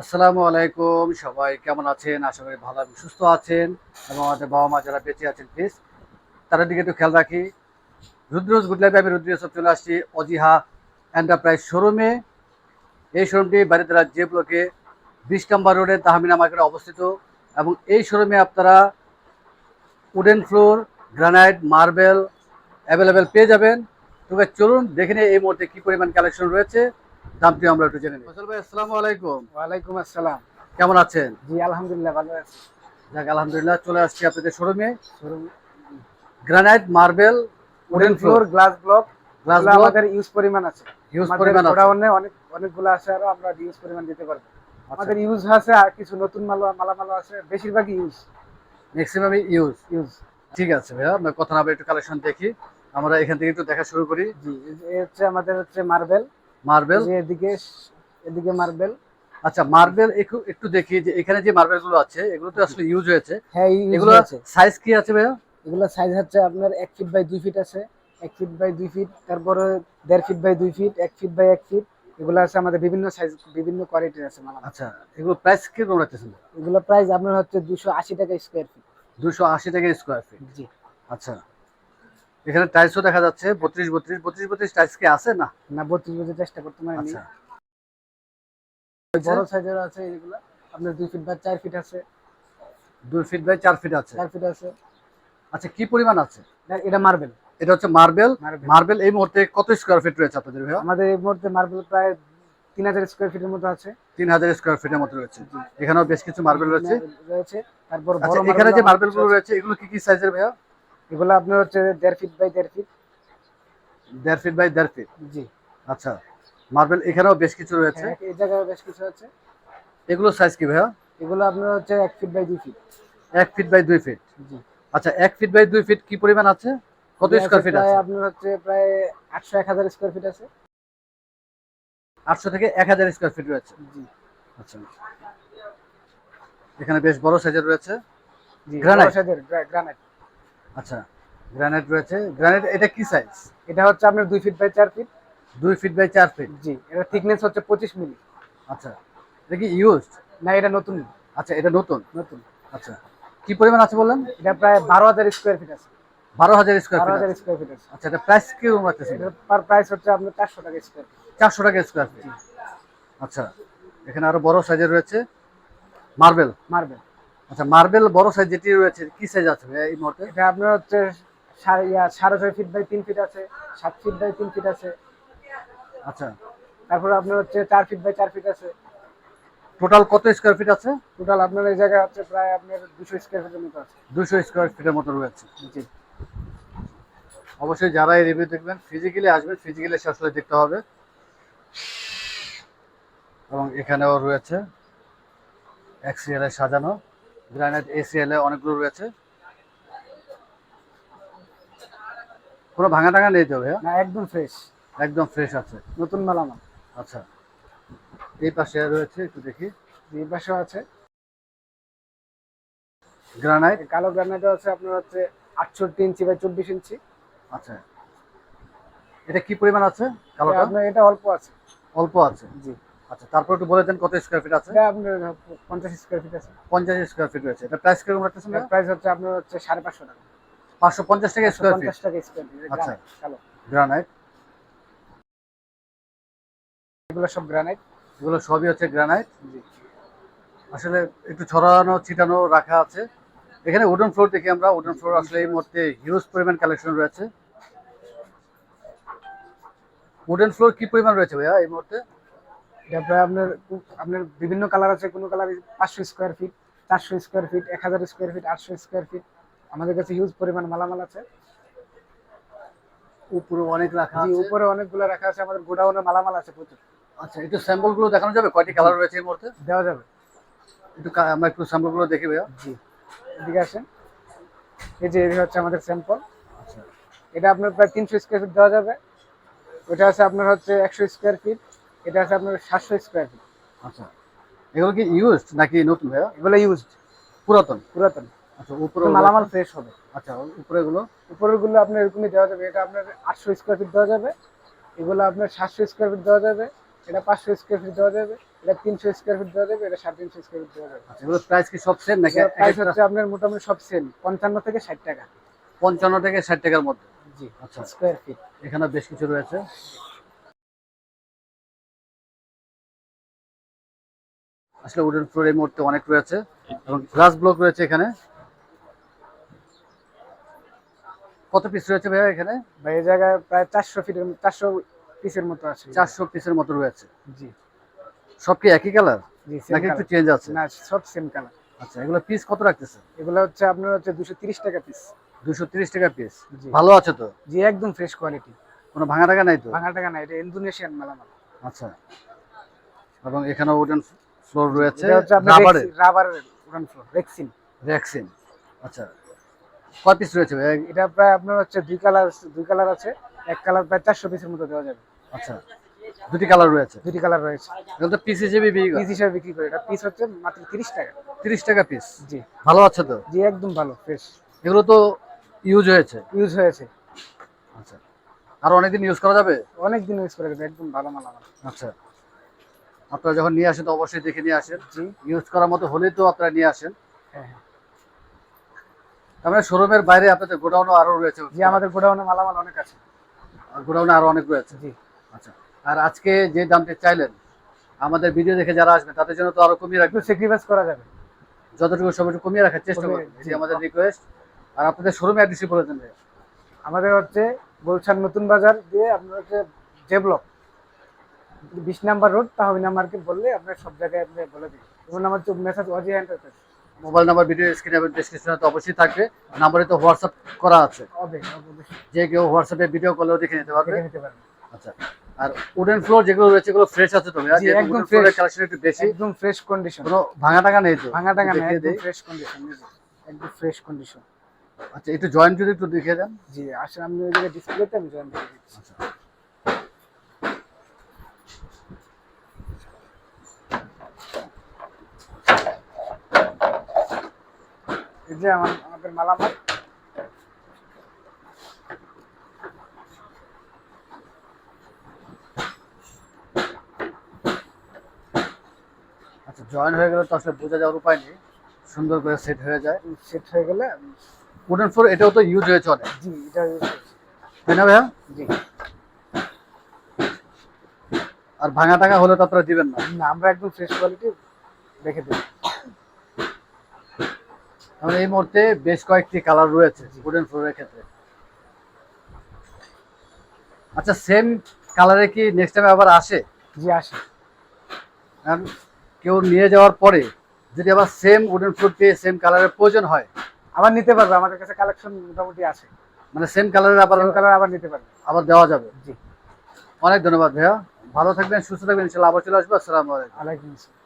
আসসালামু আলাইকুম, সবাই কেমন আছেন? আশা করি ভালো সুস্থ আছেন এবং আমাদের বাবা মা যারা বেঁচে আছেন প্লিজ তাদের দিকে একটু খেয়াল রাখি। রুদ্রজ গুড আমি রুদ্র সব চলে আসছি অজিহা এন্টারপ্রাইজ শোরুমে। এই শোরুমটি বাড়িতলা যে ব্লকে বিশ নম্বর রোডে তাহমিনা মার্কেটে অবস্থিত এবং এই শোরুমে আপনারা wooden floor, granite, marble available পেয়ে যাবেন। তবে চলুন দেখে এই মুহূর্তে কী পরিমাণ কালেকশন রয়েছে। দামটি আমরা একটু জেনে নিই। ফসল ভাই আসসালামু আলাইকুম। ওয়ালাইকুম আসসালাম। কেমন আছেন? জি আলহামদুলিল্লাহ ভালো আছি। যাক আলহামদুলিল্লাহ চলে আসছি আপনাদের শোরুমে। Showroom granite marble wooden floor glass block glass glass আমাদের ইউজ পরিমাণ আছে। আমাদের পরিমাণ আছে। গোডাউনে অনেক অনেকগুলো আছে আর আমরা ইউজ পরিমাণ দিতে পারব। আমাদের ইউজ আছে আর কিছু নতুন মাল মালামাল আছে বেশিরভাগই ইউজ ম্যাক্সিমামই ইউজ ইউজ ঠিক আছে ভাইয়া আমরা কথা না একটু কালেকশন দেখি। আমরা এখান থেকে একটু দেখা শুরু করি। জি এই হচ্ছে আমাদের হচ্ছে মার্বেল মার্বেল এদিকে এদিকে মার্বেল আচ্ছা মার্বেল একটু একটু দেখি যে এখানে যে মার্বেলগুলো আছে এগুলো তো আসলে ইউজ হয়েছে। হ্যাঁ এগুলো আছে সাইজ কি আছে ভাইয়া? এগুলো সাইজ হচ্ছে আপনার এক ফিট বাই দুই ফিট আছে। এক ফিট বাই দুই ফিট তারপরে দেড় ফিট বাই দুই ফিট এক ফিট বাই এক ফিট এগুলো আছে আমাদের বিভিন্ন সাইজ বিভিন্ন কোয়ালিটির আছে মালামাল। আচ্ছা এগুলো প্রাইস কীরকম রাখতেছেন এগুলো প্রাইস আপনার হচ্ছে দুশো আশি টাকা স্কোয়ার ফিট দুশো আশি টাকা স্কোয়ার ফিট জি। আচ্ছা। এখানে টাইলসও দেখা যাচ্ছে বত্রিশ বত্রিশ বত্রিশ বত্রিশ টাইলস কি আছে? না। না বত্রিশ চেষ্টা করতে পারেনি। আচ্ছা। বড় সাইজের আছে এগুলো। আপনার দুই ফিট বা চার ফিট আছে। দুই ফিট বাই চার ফিট আছে। চার ফিট আছে। আচ্ছা কি পরিমাণ আছে? এটা মার্বেল এটা হচ্ছে মার্বেল মার্বেল এই মুহূর্তে কত স্কোয়ার ফিট রয়েছে আপনাদের ভাইয়া? আমাদের এই মুহূর্তে মার্বেল প্রায় তিন হাজার স্কোয়ার ফিটের মতো আছে। তিন হাজার স্কোয়ার ফিটের মতো রয়েছে। এখানেও বেশ কিছু মার্বেল রয়েছে। রয়েছে। তারপর আচ্ছা এখানে যে আমাদের মার্বেলগুলো রয়েছে এগুলো কি কি সাইজের ভাইয়া? এগুলো আপনার হচ্ছে দেড় ফিট বাই দেড় ফিট দেড় ফিট বাই দেড় ফিট জি। আচ্ছা মার্বেল এখানেও বেশ কিছু রয়েছে। হ্যাঁ, এই জায়গায় বেশ কিছু আছে। এগুলো সাইজ কি ভাইয়া? এগুলো আপনার হচ্ছে এক ফিট বাই দুই ফিট এক ফিট বাই দুই ফিট জি। আচ্ছা এক ফিট বাই দুই ফিট কি পরিমাণ আছে? কত স্কোয়ার ফিট আছে আপনার হচ্ছে প্রায় আটশো এক হাজার স্কোয়ার ফিট আছে। আটশো থেকে এক হাজার স্কোয়ার ফিট রয়েছে। জি। আচ্ছা। এখানে বেশ বড় সাইজের রয়েছে। জি Granite? গ্রানাইট আচ্ছা গ্রানাইট রয়েছে। গ্রানাইট এটা কি সাইজ এটা হচ্ছে আপনার দুই ফিট বাই চার ফিট দুই ফিট বাই চার ফিট জি এটা থিকনেস হচ্ছে পঁচিশ মিলি। আচ্ছা এটা কি ইউজড না এটা নতুন। আচ্ছা এটা নতুন? নতুন। আচ্ছা কি পরিমাণ আছে বললেন? এটা প্রায় বারো হাজার স্কোয়ার ফিট আছে। বারো হাজার স্কোয়ার বারো ফিট হাজার স্কোয়ার ফিট আছে। আচ্ছা এটা প্রাইস কীরকম এটার পার প্রাইস হচ্ছে আপনার চারশো টাকা স্কোয়ার ফিট চারশো টাকা স্কোয়ার ফিট আচ্ছা এখানে আরও বড় সাইজের রয়েছে। মার্বেল মার্বেল আচ্ছা মার্বেল বড় সাইজ যেটি রয়েছে কি সাইজ আছে এই মুহূর্তে? এটা আপনার হচ্ছে সাড়ে ছয় ফিট বাই তিন ফিট আছে সাত ফিট বাই তিন ফিট আছে। আচ্ছা। তারপরে আপনার হচ্ছে চার ফিট বাই চার ফিট আছে। টোটাল কত স্কোয়ার ফিট আছে? টোটাল আপনার এই জায়গায় হচ্ছে প্রায় আপনার দুশো স্কোয়ার ফিটের মতো আছে। দুশো স্কোয়ার ফিটের মতো রয়েছে। জি। অবশ্যই যারা এই রিভিউ দেখবেন ফিজিক্যালি আসবেন ফিজিক্যালি আসলে দেখতে হবে। এবং এখানেও রয়েছে এক সিরিয়ালে সাজানো। গ্রানাইট এ সিরিয়ালে অনেকগুলো রয়েছে। কোনো ভাঙা টাঙা নেই তো ভাইয়া? না একদম ফ্রেশ একদম ফ্রেশ আছে। নতুন মালামাল। আচ্ছা। এই পাশে রয়েছে একটু দেখি। এই পাশেও আছে। গ্রানাইট কালো গ্রানাইট আছে আপনার হচ্ছে আটষট্টি ইঞ্চি বা চব্বিশ ইঞ্চি। আচ্ছা। এটা কি পরিমাণ আছে কালোটা? আপনার এটা অল্প আছে। অল্প আছে। জি। আচ্ছা তারপর একটু বলে দেন কত স্কোয়ার ফিট আছে? আপনার পঞ্চাশ স্কোয়ার ফিট আছে। পঞ্চাশ স্কোয়ার ফিট রয়েছে। এটা প্রাইস কীরকম রাখতেছেন এটার প্রাইস হচ্ছে আপনার হচ্ছে সাড়ে পাঁচশো টাকা। পাঁচশো পঞ্চাশ টাকা স্কোয়ার ফিট পঞ্চাশ টাকা স্কোয়ার ফিট আচ্ছা। গ্রানাইট এগুলো সব গ্রানাইট এগুলো সবই হচ্ছে গ্রানাইট জি। আসলে একটু ছড়ানো ছিটানো রাখা আছে। এখানে উডন ফ্লোর দেখি আমরা। উডন ফ্লোর আসলে এই মুহূর্তে হিউজ পরিমাণ কালেকশন রয়েছে। উডেন ফ্লোর কি পরিমাণ রয়েছে ভাইয়া এই মুহূর্তে? এটা প্রায় আপনার আপনার বিভিন্ন কালার আছে কোনো কালার পাঁচশো স্কোয়ার ফিট চারশো স্কোয়ার ফিট এক হাজার স্কোয়ার ফিট আটশো স্কোয়ার ফিট আমাদের কাছে হিউজ পরিমাণ মালামাল আছে। উপরে অনেক রাখা আছে। উপরে অনেকগুলো রাখা আছে আমাদের গোডাউনে মালামাল আছে প্রচুর। আচ্ছা একটু স্যাম্পলগুলো দেখানো যাবে? কয়টি কালার রয়েছে এই মুহূর্তে? দেওয়া যাবে। একটু আমরা একটু স্যাম্পলগুলো দেখি ভাইয়া জি এদিকে আসেন। এই যে এই হচ্ছে আমাদের স্যাম্পল আচ্ছা। এটা আপনার প্রায় তিনশো স্কোয়ার ফিট দেওয়া যাবে। ওটা আছে আপনার হচ্ছে একশো স্কোয়ার ফিট এটা আছে আপনার সাতশো স্কোয়ার ফিট আচ্ছা। এগুলো কি ইউজড নাকি নতুন ভাইয়া? এগুলো ইউজড পুরাতন? পুরাতন। আচ্ছা উপরে মালামাল ফ্রেশ হবে। আচ্ছা উপরে গুলো? উপরেরগুলো আপনার এরকমই দেওয়া যাবে। এটা আপনার আটশো স্কোয়ার ফিট দেওয়া যাবে। এগুলো আপনার সাতশো স্কোয়ার ফিট দেওয়া যাবে। এটা পাঁচশো স্কোয়ার ফিট দেওয়া যাবে। এটা তিনশো স্কোয়ার ফিট দেওয়া যাবে। এটা সাড়ে তিনশো স্কোয়ার ফিট দেওয়া যাবে। আচ্ছা এগুলো প্রাইস কি সব সেম নাকি প্রাইস হচ্ছে আপনার মোটামুটি সব সেম পঞ্চান্ন থেকে ষাট টাকা। পঞ্চান্ন থেকে ষাট টাকার মধ্যে? জি আচ্ছা। স্কোয়ার ফিট এখানে বেশ কিছু রয়েছে। আসলে উডেন ফ্লোর এই মুহূর্তে অনেক রয়েছে এবং গ্লাস ব্লক রয়েছে এখানে। কত পিস রয়েছে ভাইয়া এখানে? এই জায়গায় প্রায় চারশো ফিটের চারশো পিসের মতো আছে। চারশো পিসের মতো রয়েছে। জি। সব কি একই কালার নাকি একটু চেঞ্জ আছে? না সব সেম কালার আচ্ছা এগুলো পিস কত রাখতেছে? এগুলো হচ্ছে আপনার হচ্ছে দুশো টাকা পিস দুশো টাকা পিস ভালো আছে তো? জি একদম ফ্রেশ কোয়ালিটি কোনো ভাঙা টাকা নাই তো? ভাঙা টাকা না এটা ইন্দোনেশিয়ান মালামাল। আচ্ছা। এবং এখানে ফ্লোর রয়েছে এটা রাবারের রাবারের উড়ান ফ্লোর রেক্সিন ভ্যাকসিন আচ্ছা কয় পিস রয়েছে এটা প্রায় আপনার হচ্ছে দুই কালার দুই কালার আছে। এক কালার প্রায় চারশো পিসের মতো দেওয়া যাবে। আচ্ছা দুটি কালার রয়েছে? দুটি কালার রয়েছে। এগুলো তো পিস হিসেবে বিক্রি পিস হিসাবে বিক্রি করে। এটা পিস হচ্ছে মাত্র তিরিশ টাকা। তিরিশ টাকা পিস জি। ভালো আছে তো? জি একদম ভালো ফ্রেশ এগুলো তো ইউজ হয়েছে। ইউজ হয়েছে। আচ্ছা আর অনেকদিন ইউজ করা যাবে? অনেক দিন ইউজ করা গেছে একদম ভালো মালামাল। আচ্ছা। আপনারা যখন নিয়ে আসেন তো অবশ্যই দেখে নিয়ে আসেন। জি। ইউজ করার মতো হলেই তো আপনারা নিয়ে আসেন। হ্যাঁ হ্যাঁ। তার মানে শোরুমের বাইরে আপনাদের গোডাউনও আরও রয়েছে। জি আমাদের গোডাউনে মালামাল অনেক আছে। গোডাউনে আরও অনেক রয়েছে। জি। আচ্ছা আর আজকে যে দামটি চাইলেন আমাদের ভিডিও দেখে যারা আসবেন তাদের জন্য তো আরও কমিয়ে রাখবেন। স্যাক্রিফাইস করা যাবে। যতটুকু একটু কমিয়ে রাখার চেষ্টা করবেন। জি। আমাদের রিকোয়েস্ট আর আপনাদের শোরুমে অ্যাড্রেসই বলে দেন আমাদের হচ্ছে গুলশান নতুন বাজার দিয়ে আপনার হচ্ছে ব্লক বিশ নাম্বার রোড তাহমিনা মার্কেট বললে আপনার সব জায়গায় আপনি বলে দিন এবং আমার তো মেসেজ অজি এন্টারপ্রাইজ। মোবাইল নাম্বার ভিডিও স্ক্রিনে এবং ডিসক্রিপশনে তো অবশ্যই থাকবে। নাম্বারে তো হোয়াটসঅ্যাপ করা আছে। যে কেউ হোয়াটসঅ্যাপে ভিডিও কলেও দেখে নিতে পারবে। দেখে আচ্ছা আর উডেন ফ্লোর যেগুলো রয়েছে এগুলো ফ্রেশ আছে তো একদম fresh। কালেকশন একটু বেশি। একদম ফ্রেশ কন্ডিশন কোনো ভাঙা টাঙা নেই তো? ভাঙা টাঙা না দেখিয়ে একদম ফ্রেশ কন্ডিশন একদম ফ্রেশ কন্ডিশন আচ্ছা একটু জয়েন্ট যদি একটু দেখিয়ে দেন। জি আসলে আমি ওই জায়গায় ডিসপ্লেতে আমি জয়েন করে দিচ্ছি। আচ্ছা। এই যে আমার আমাদের মালামাল। আচ্ছা জয়েন হয়ে গেলে তো আসলে বোঝা যাওয়ার উপায় নেই। সুন্দর করে সেট হয়ে যায়। সেট হয়ে গেলে উডেন ফ্লোর এটাও তো ইউজ হয়েছে অনেক। জি এটা use করছি। তাই না ভাইয়া? জি। আর ভাঙা টাঙা হলে তো আপনারা দিবেন না। না আমরা একদম ফ্রেশ কোয়ালিটি রেখে দিই কারণ এই মুহূর্তে বেশ কয়েকটি কালার রয়েছে উডেন ফ্লোরের ক্ষেত্রে। আচ্ছা সেম কালারে কি নেক্সট টাইম আবার আসে? জি আসে। কারণ কেউ নিয়ে যাওয়ার পরে যদি আবার সেম উডেন ফ্লোর পেয়ে সেম কালারের প্রয়োজন হয় আবার নিতে পারবে আমাদের কাছে কালেকশন মোটামুটি আছে। মানে সেম কালারের আবার কালার আবার নিতে পারবে। আবার দেওয়া যাবে। জি। অনেক ধন্যবাদ ভাইয়া। ভালো থাকবেন সুস্থ থাকবেন ইনশাল্লাহ আবার চলে আসব। আসসালামু আলাইকুম। আলাইকুম আসসালাম।